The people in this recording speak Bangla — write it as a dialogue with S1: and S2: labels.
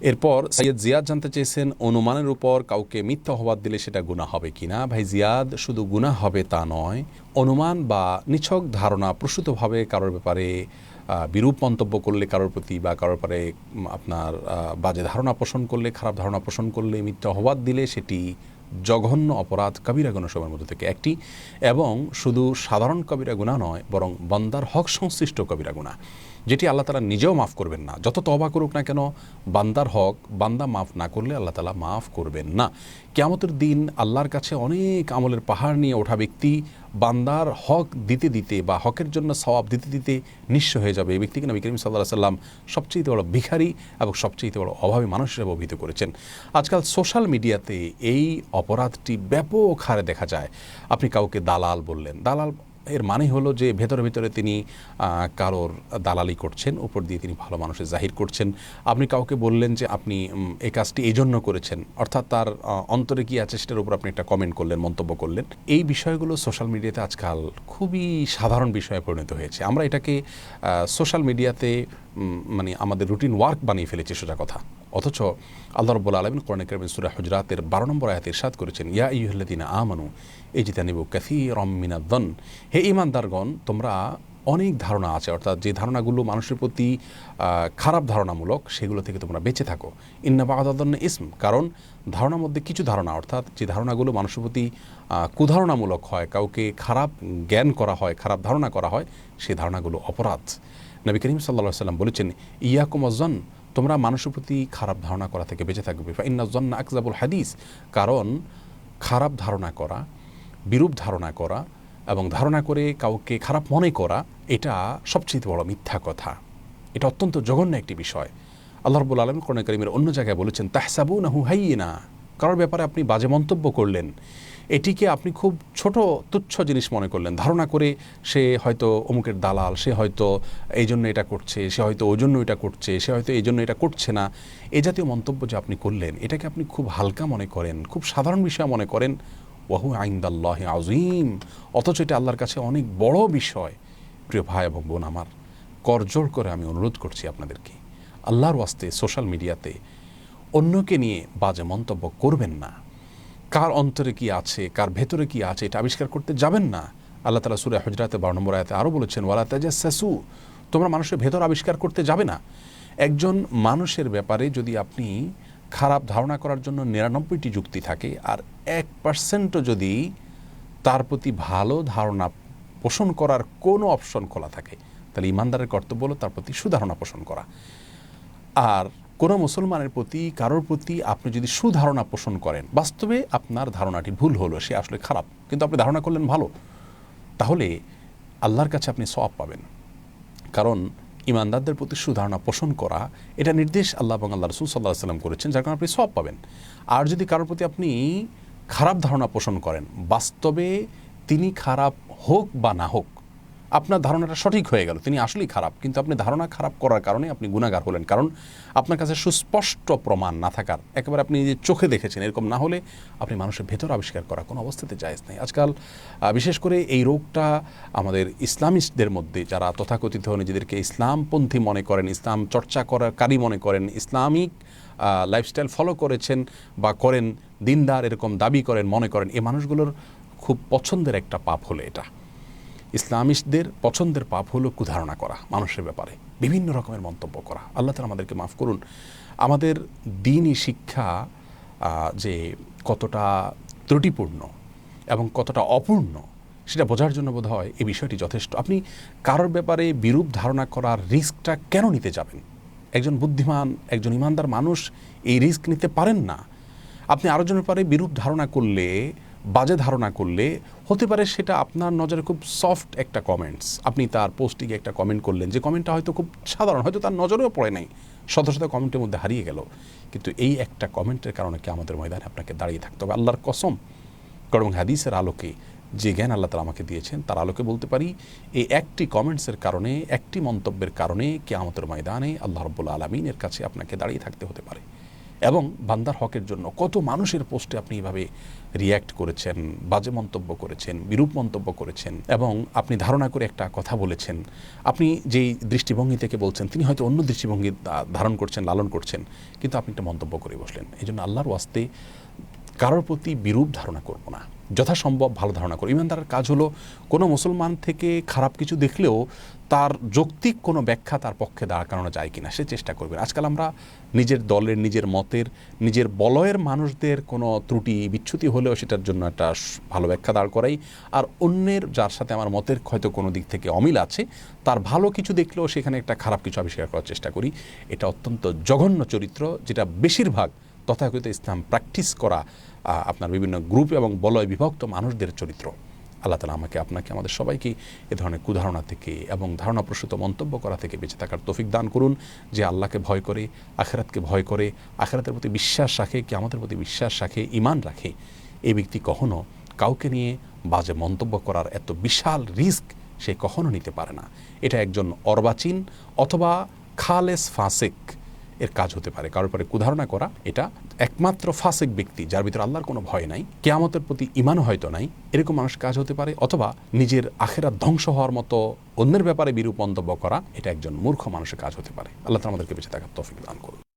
S1: এরপর সৈয়দ জিয়াদ জানতে চেয়েছেন অনুমানের উপর কাউকে মিথ্যা অপবাদ দিলে সেটা গুণা হবে কিনা? ভাই জিয়াদ শুধু গুণা হবে তা নয় অনুমান বা নিছক ধারণা প্রসূতভাবে কারোর ব্যাপারে বিরূপ মন্তব্য করলে কারোর প্রতি বা কারোর উম, আপনার বাজে ধারণা পোষণ করলে খারাপ ধারণা পোষণ করলে মিথ্যা অপবাদ দিলে সেটি জঘন্য অপরাধ কবিরা গুণাসমূহের মধ্যে থেকে একটি। এবং শুধু সাধারণ কবিরা গুণা নয় বরং বন্দার হক সংশ্লিষ্ট কবিরা গুণা যেটি আল্লাহ তালা নিজেও মাফ করবেন না। যত তবা করুক না কেন, বান্দার হক, বান্দা মাফ না করলে আল্লাহ তালা মাফ করবেন না। কেয়ামতের দিন আল্লাহর কাছে অনেক আমলের পাহাড় নিয়ে ওঠা ব্যক্তি বান্দার হক দিতে দিতে বা হকের জন্য সওয়াব দিতে দিতে নিঃস্ব হয়ে যাবে। এই ব্যক্তিকে নবী করিম সাল্লাহ সাল্লাম সবচেয়ে বড় ভিখারি এবং সবচেয়ে বড় অভাবী মানুষ হিসেবে অভিহিত করেছেন। আজকাল সোশ্যাল মিডিয়াতে এই অপরাধটি ব্যাপক হারে দেখা যায়। আপনি কাউকে দালাল বললেন, দালাল এর মানে হলো যে ভেতরে ভেতরে তিনি কারোর দালালি করছেন, উপর দিয়ে তিনি ভালো মানুষের জাহির করছেন। আপনি কাউকে বললেন যে আপনি এই কাজটি এই জন্য করেছেন, অর্থাৎ তার অন্তরে কি আছে সেটার উপর আপনি একটা কমেন্ট করলেন, মন্তব্য করলেন। এই বিষয়গুলো সোশ্যাল মিডিয়াতে আজকাল খুবই সাধারণ বিষয়ে পরিণত হয়েছে। আমরা এটাকে সোশ্যাল মিডিয়াতে মানে আমাদের রুটিন ওয়ার্ক বানিয়ে ফেলেছি সোজা কথা। অথচ আল্লাহ রব্বুল আলমিন কোরআন করিম সুরা হুজরাতের বারো নম্বর আয়াতে ইরশাদ করেছেন, ইয়া ইহুল্লাদিনা আমানু এই জিতা নিব ক্যাথি রমিনাদ্দন হে ইমানদারগণ তোমরা অনেক ধারণা আছে, অর্থাৎ যে ধারণাগুলো মানুষের প্রতি খারাপ ধারণামূলক, সেগুলো থেকে তোমরা বেঁচে থাকো। ইন্না বাগাদন ইসম, কারণ ধারণার মধ্যে কিছু ধারণা, অর্থাৎ যে ধারণাগুলো মানুষের প্রতি কুধারণামূলক হয়, কাউকে খারাপ জ্ঞান করা হয়, খারাপ ধারণা করা হয় সেই ধারণাগুলো অপরাধ। নবী করিম সাল্লা সাল্লাম বলেছেন, ইয়াকুম অজন তোমরা মানুষের প্রতি খারাপ ধারণা করা থেকে বেঁচে থাকবে। ইন্নাজন্না আকজাবুল হাদিস। কারণ খারাপ ধারণা করা, বিরূপ ধারণা করা এবং ধারণা করে কাউকে খারাপ মনে করা, এটা সবচেয়ে বড় মিথ্যা কথা। এটা অত্যন্ত জঘন্য একটি বিষয়। আল্লাহ রবুল আলম করিমের অন্য জায়গায় বলেছেন তাহসাবু না হুহাইয়ে না কারোর ব্যাপারে আপনি বাজে মন্তব্য করলেন। এটিকে আপনি খুব ছোট তুচ্ছ জিনিস মনে করলেন। ধারণা করে সে হয়তো অমুকের দালাল, সে হয়তো এই জন্য এটা করছে, সে হয়তো ওই জন্য এটা করছে, সে হয়তো এই জন্য এটা করছে না। এ জাতীয় মন্তব্য যে আপনি করলেন, এটাকে আপনি খুব হালকা মনে করেন, খুব সাধারণ বিষয় মনে করেন, ওয়াহু আইন্দাল্লাহ আজিম অথচ এটা আল্লাহর কাছে অনেক বড় বিষয়, প্রিয় ভাই এবং বোন আমার। করজোর করে আমি অনুরোধ করছি আপনাদেরকে, আল্লাহর ওয়াস্তে সোশ্যাল মিডিয়াতে অন্যকে নিয়ে বাজে মন্তব্য করবেন না। কার অন্তরে কি আছে, কার ভেতরে কি আছে, এটা আবিষ্কার করতে যাবেন না। আল্লাহ তালা সুরে হজরাতে বারো নম্বর আয়াতে আরও বলেছেন, ওয়ালা তাজাসু তোমরা মানুষের ভেতর আবিষ্কার করতে যাবে না। একজন মানুষের ব্যাপারে যদি আপনি খারাপ ধারণা করার জন্য নিরানব্বইটি যুক্তি থাকে, আর এক পার্সেন্টও যদি তার প্রতি ভালো ধারণা পোষণ করার কোনো অপশন খোলা থাকে, তাহলে ইমানদারের কর্তব্য হলো তার প্রতি সুধারণা পোষণ করা। আর কোনো মুসলমানের প্রতি, কারোর প্রতি আপনি যদি সুধারণা পোষণ করেন, বাস্তবে আপনার ধারণাটি ভুল হলো, সে আসলে খারাপ। কিন্তু আপনি ধারণা করলেন ভালো। তাহলে আল্লাহর কাছে আপনি সব পাবেন। কারণ ইমানদারদের প্রতি সুধারণা পোষণ করা, এটা নির্দেশ আল্লাহ এবং আল্লাহ রসুল সাল্লাহ সাল্লাম করেছেন, যার কারণে আপনি সব পাবেন। আর যদি কারোর প্রতি আপনি খারাপ ধারণা পোষণ করেন, বাস্তবে তিনি খারাপ হোক বা না হোক আপনার ধারণাটা সঠিক হয়ে গেল, তিনি আসলেই খারাপ, কিন্তু আপনি ধারণা খারাপ করার কারণে আপনি গুণাগার হলেন। কারণ আপনার কাছে সুস্পষ্ট প্রমাণ না থাকার, একেবারে আপনি নিজের চোখে দেখেছেন, এরকম না হলে আপনি মানুষের ভেতর আবিষ্কার করা কোনো অবস্থাতে জায়েজ নেই। আজকাল বিশেষ করে এই রোগটা আমাদের ইসলামিস্টদের মধ্যে, যারা তথাকথিত নিজেদেরকে ইসলামপন্থী মনে করেন, ইসলাম চর্চা করাকারী মনে করেন, ইসলামিক লাইফস্টাইল ফলো করেছেন বা করেন, দিনদার এরকম দাবি করেন, মনে করেন এই মানুষগুলোর খুব পছন্দের একটা পাপ হলো এটা। ইসলামিস্টদের পছন্দের পাপ হলো কুধারণা করা, মানুষের ব্যাপারে বিভিন্ন রকমের মন্তব্য করা। আল্লাহ তালা আমাদেরকে মাফ করুন। আমাদের দিনই শিক্ষা যে কতটা ত্রুটিপূর্ণ এবং কতটা অপূর্ণ, সেটা বোঝার জন্য বোধ হয় এই বিষয়টি যথেষ্ট। আপনি কারোর ব্যাপারে বিরূপ ধারণা করার রিস্কটা কেন নিতে যাবেন? একজন বুদ্ধিমান, একজন ইমানদার মানুষ এই রিস্ক নিতে পারেন না। আপনি আরেকজনের ব্যাপারে বিরূপ ধারণা করলে বাজে ধারণা করলে হতে পারে সেটা আপনার নজরে খুব সফট একটা কমেন্টস আপনি তার পোস্টিংয়ে একটা কমেন্ট করলেন, যে কমেন্টটা হয়তো খুব সাধারণ, হয়তো তার নজরেও পড়ে নাই। শত শত কমেন্টের মধ্যে হারিয়ে গেল। কিন্তু এই একটা কমেন্টের কারণে কি আমাদের ময়দানে আপনাকে দাঁড়িয়ে থাকতে হবে। আল্লাহর কসম এবং হাদিসের আলোকে যে জ্ঞান আল্লাহ তালা আমাকে দিয়েছেন, তার আলোকে বলতে পারি, এই একটি কমেন্টসের কারণে, একটি মন্তব্যের কারণে কে আমাদের ময়দানে আল্লাহ রব্বুল আলমিনের কাছে আপনাকে দাঁড়িয়ে থাকতে হতে পারে। এবং বান্দার হকের জন্য কত মানুষের পোস্টে আপনি এভাবে রিয়্যাক্ট করেছেন, বাজে মন্তব্য করেছেন, বিরূপ মন্তব্য করেছেন এবং আপনি ধারণা করে একটা কথা বলেছেন। আপনি যেই দৃষ্টিভঙ্গি থেকে বলছেন, তিনি হয়তো অন্য দৃষ্টিভঙ্গি ধারণ করছেন, লালন করছেন, কিন্তু আপনি একটা মন্তব্য করে বসলেন। এই জন্য আল্লাহর ওয়াস্তে কারোর প্রতি বিরূপ ধারণা করব না। যথাসম্ভব ভালো ধারণা করো ইমানদারের কাজ হলো কোনো মুসলমান থেকে খারাপ কিছু দেখলেও তার যৌক্তিক কোনো ব্যাখ্যা তার পক্ষে দাঁড় করানো যায় কিনা সে চেষ্টা করবে। আজকাল আমরা নিজের দলের, নিজের মতের, নিজের বলয়ের মানুষদের কোনো ত্রুটি বিচ্যুতি হলেও সেটার জন্য একটা ভালো ব্যাখ্যা দাঁড় করাই। আর অন্যের যার সাথে আমার মতের হয়তো কোনো দিক থেকে অমিল আছে, তার ভালো কিছু দেখলেও সেখানে একটা খারাপ কিছু আবিষ্কার করার চেষ্টা করি। এটা অত্যন্ত জঘন্য চরিত্র, যেটা বেশিরভাগ তথাকথিত ইসলাম প্র্যাকটিস করা আপনার বিভিন্ন গ্রুপ এবং বলয় বিভক্ত মানুষদের চরিত্র। আল্লাহ তালা আমাকে, আপনাকে, আমাদের সবাইকে এ ধরনের কুধারণা থেকে এবং ধারণাপ্রসূত মন্তব্য করা থেকে বেঁচে থাকার তৌফিক দান করুন যে আল্লাহকে ভয় করে, আখেরাতকে ভয় করে, আখেরাতের প্রতি বিশ্বাস রাখে কি আমাদের প্রতি বিশ্বাস রাখে ইমান রাখে। এই ব্যক্তি কখনো কাউকে নিয়ে বাজে মন্তব্য করার এত বিশাল রিস্ক সে কখনো নিতে পারে না। এটা একজন অর্বাচীন অথবা খালেস ফাসেক এর কাজ হতে পারে। কারোর পরে কুধারণা করা, এটা একমাত্র ফাসেক ব্যক্তি, যার ভিতরে আল্লাহর কোনো ভয় নাই, কেয়ামতের প্রতি ইমান হয়তো নাই, এরকম মানুষ কাজ হতে পারে, অথবা নিজের আখেরা ধ্বংস হওয়ার মতো অন্যের ব্যাপারে বিরূপ মন্তব্য করা, এটা একজন মূর্খ মানুষের কাজ হতে পারে। আল্লাহ আমাদেরকে বেঁচে থাকার তফিক দান করুন।